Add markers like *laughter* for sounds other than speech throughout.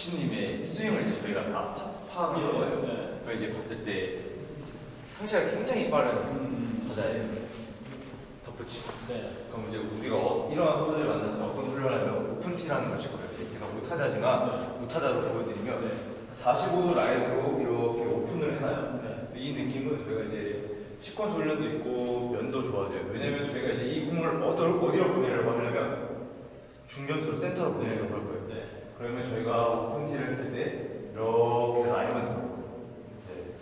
코치님의 스윙을 이제 저희가 다 파- 파악을 한 거예요. 네. 그걸 이제 봤을 때 상시가 굉장히 빠른 음. 타자예요. 덧붙이. 네. 그럼 이제 우리가 어, 이런 호들을 만나서 어떤 훈련을 하면 오픈티라는 걸칠 거예요. 제가 우타자지만 우타자로 보여드리면 네. 45도 라인으로 이렇게 오픈을 해놔요. 네. 이 느낌은 저희가 이제 시퀀스 훈련도 있고 면도 좋아져요. 왜냐면 저희가 이제 이 공을 어디, 어디로 보내려고 하려면 중견수로 센터로 보내려고 할 거예요. 네. 그러면 저희가 오픈티를 했을 때 이렇게 라인만 들어요. 네.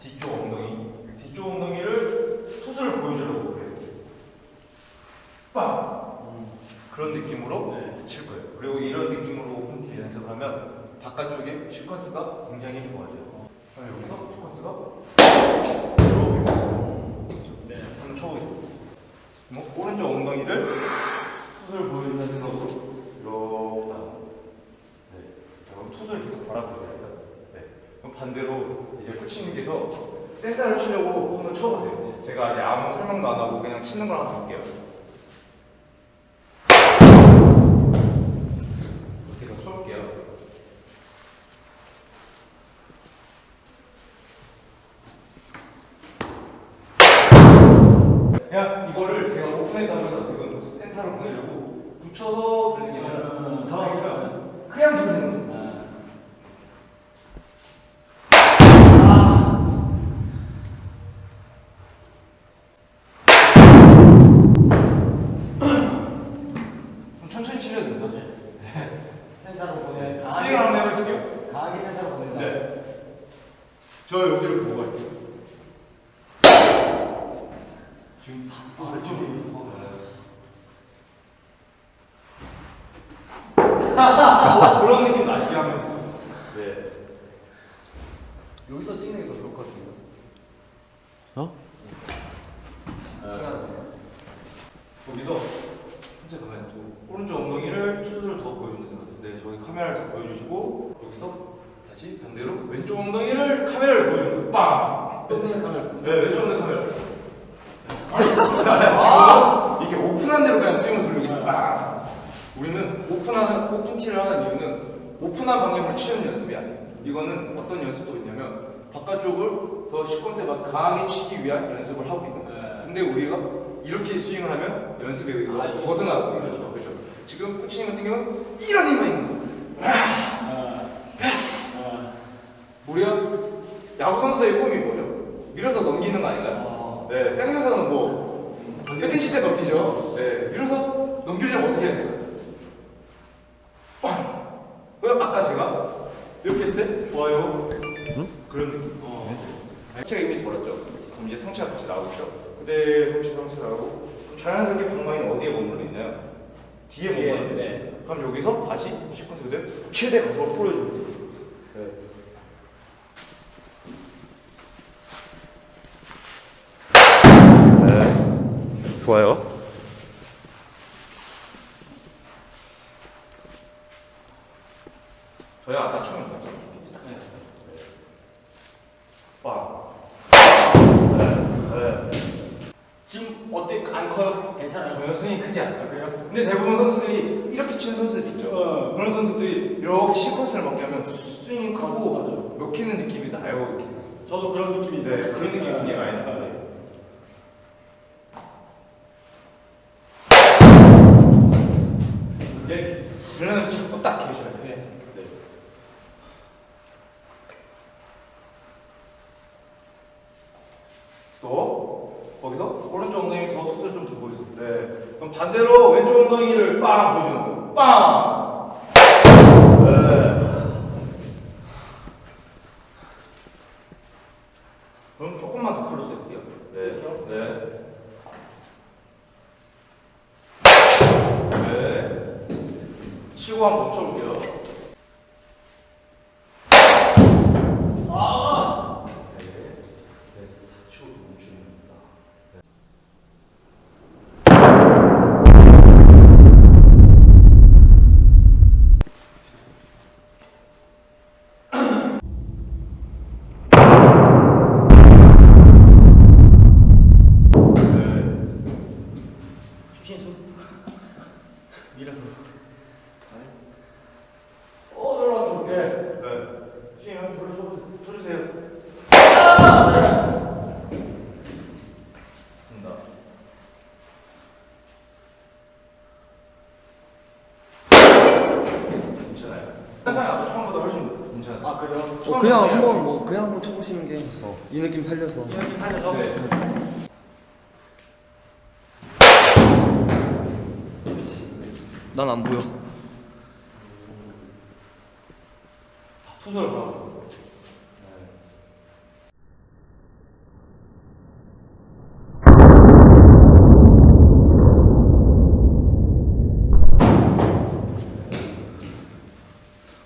뒤쪽 엉덩이, 뒤쪽 엉덩이를 투수를 보여주려고 그래요. 빵! 그런 느낌으로 네. 칠 거예요. 그리고 이런 느낌으로 오픈티 연습을 하면 바깥쪽에 시퀀스가 굉장히 좋아져요. 그럼 여기서 시퀀스가 이렇게 네. 한번 쳐보겠습니다. 뭐, 오른쪽 엉덩이를 투수를 보여주는 생각으로 이렇게 나가고 네. 자, 그럼 투수를 계속 바라보게 됩니다. 네. 그럼 반대로 이제 코치님께서 센터를 치려고 한번 쳐보세요. 제가 이제 아무 설명도 안 하고 그냥 치는 걸 한번 볼게요. 제가 쳐볼게요. 그냥 이거를 제가 오픈에 가면서 지금 센터로 보내려고 붙여서 돌리게 하면 음. 잡았으면 그냥 돌리는 거예요. 저 여기를 보고 갈게요. 지금 아, 이쪽이. 그런 느낌 나시게 하면서. 네. 여기서 찍는 게 더 좋을 것 같은데. 어? 거기서 혼자 가면 또 오른쪽 엉덩이를 투수를 더 보여준다 생각해요. 네, 저기 카메라를 더 보여주시고 여기서 다시 반대로 왼쪽 엉덩이를 카메라를 거예요. 빵! 똥내는 카메라. 네, 왼쪽 엉덩이 카메라. 지금 이렇게 오픈한 대로 그냥 스윙을 돌리겠지. 빵! 우리는 오픈하는 오픈 티를 하는 이유는 오픈한 방향으로 치는 연습이 아니에요. 이거는 어떤 연습도 있냐면 바깥쪽을 더 시퀀스에 강하게 치기 위한 연습을 하고 있는 거예요. 네. 근데 우리가 이렇게 스윙을 하면 연습의 의미가 아, 벗어나고 그렇죠. 그렇죠. 그렇죠. 지금 코치님 같은 경우는 이런 힘만 있는 거예요. 아. 아. 우리가 야구 선수의 꿈이 뭐죠? 밀어서 넘기는 거 아닌가요? 아. 네, 땡겨서는 뭐 배팅 시대 넘기죠. 네, 밀어서 넘기려면 어떻게 해야 돼요? 빵! 그 아까 제가 이렇게 했을 때 좋아요. 그런 느낌. 어. 상체가 이미 돌았죠. 그럼 이제 상체가 다시 나오죠. 근데 상체 상체 나오고 그럼 자연스럽게 방망이는 어디에 머물러 있나요? 뒤에 머물러 있죠. 네. 그럼 여기서 다시 시퀀스 그대로 최대 가속으로 돼 좋아요. 저희 아까? 빵. 네. 네. 지금 어때? 안 커요? 괜찮아요? 전혀 스윙이 크지 않아요. 아, 그래요? 근데 대부분 선수들이 이렇게 치는 선수들 있죠. 어. 그런 선수들이 이렇게 시퀀스를 먹게 하면 스윙이 크고 맞아요. 먹히는 느낌이 나요. 저도 그런 느낌이 있어요. 네, 그런 느낌이 굉장히 많이 나요. 스톱. 거기서 오른쪽 엉덩이 더 투수를 좀 더 보여주세요. 네. 그럼 반대로 왼쪽 엉덩이를 빵 보여주는 거예요. 빵! 네. 그럼 조금만 더 크로스 해볼게요. 네. 네. 네. 치고 한번 멈춰볼게요. 수신수? *laughs* 밀어서. 어, 예. 예. 네. 스윙 한번 쳐보세요. 쳐주세요. 좋습니다. 괜찮아요. 항상 아까 처음보다 훨씬 괜찮아요. 아 그래요? 어, 그냥 한번 뭐 그냥 한번 쳐보시는 게 이 느낌 살려서 이 느낌 살려서. 네. 난 안 보여. 투수를 봐.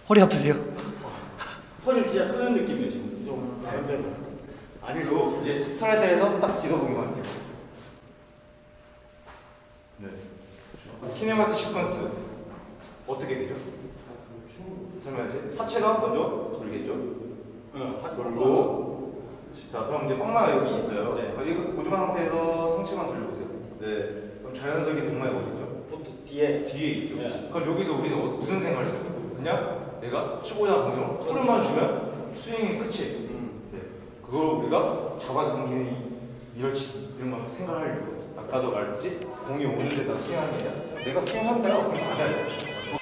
허리 아프세요? 허리를 진짜 쓰는 느낌이에요 지금. 좀 다른 데로. 수. 그리고 이제 스트라이드에서 딱 뒤져보기만 할게요. 네. 키네마트 시퀀스 어떻게 되죠? 설명하지? 하체가 먼저 돌겠죠? 응. 하- 돌고 자 그럼 이제 빵마가 여기 있어요. 네. 아, 이거 고정한 상태에서 상체만 돌려보세요. 네. 그럼 자연스럽게 동마에 어디 있죠? 보통 뒤에. 뒤에 있죠. 네. 그럼 여기서 우리는 어- 무슨 생각을 해요? 그냥 내가 치고자 공룡 풀만 주면 스윙이 끝이. 음. 네. 그걸 우리가 잡아당기는 이- 이럴지 이런 걸 생각하려고 아까도 말했지 공이 오는 데다 스윙하는 게 아니라 내가 스윙한 대로 그냥 맞아야 돼